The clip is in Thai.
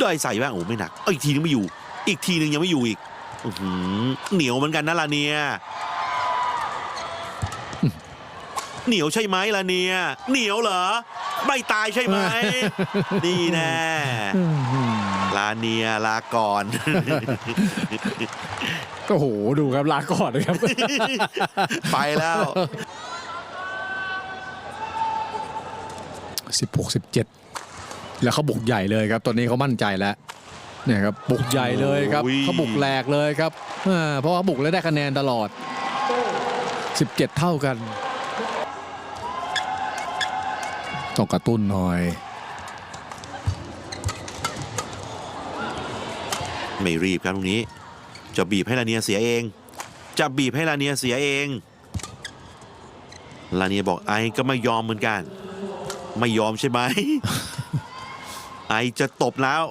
ได้ใส่บ้างโอ้ไม่หนักเอ้ยอีกทีนึงไม่อยู่ อีกทีนึงยังไม่อยู่อีกอื้อหือเหนียวเหมือนกันนะลาเนียเหนียวใช่ไหมลาเนียเหนียวเหรอไม่ตายใช่ไหมนี่แน่ลาเนียลาก่อนโอ้โหดูครับลาก่อนนะครับ ไปแล้ว16 17 แล้วเขาบุกใหญ่เลยครับตอนนี้เขามั่นใจแล้วเนี่ยครับบุกใหญ่เลยครับโอ้ย เขาบุกแหลกเลยครับอ่าเพราะว่าบุกแล้วได้คะแนนตลอด 17 เท่ากันต้องกระตุ้นหน่อย ไม่รีบครับตรงนี้ จะบีบให้ลาเนียเสียเอง จะบีบให้ลาเนียเสียเองลาเนียบอกไอก็ไม่ยอมเหมือนกัน ไม่ยอมใช่ไหม ไอจะตบแล้ว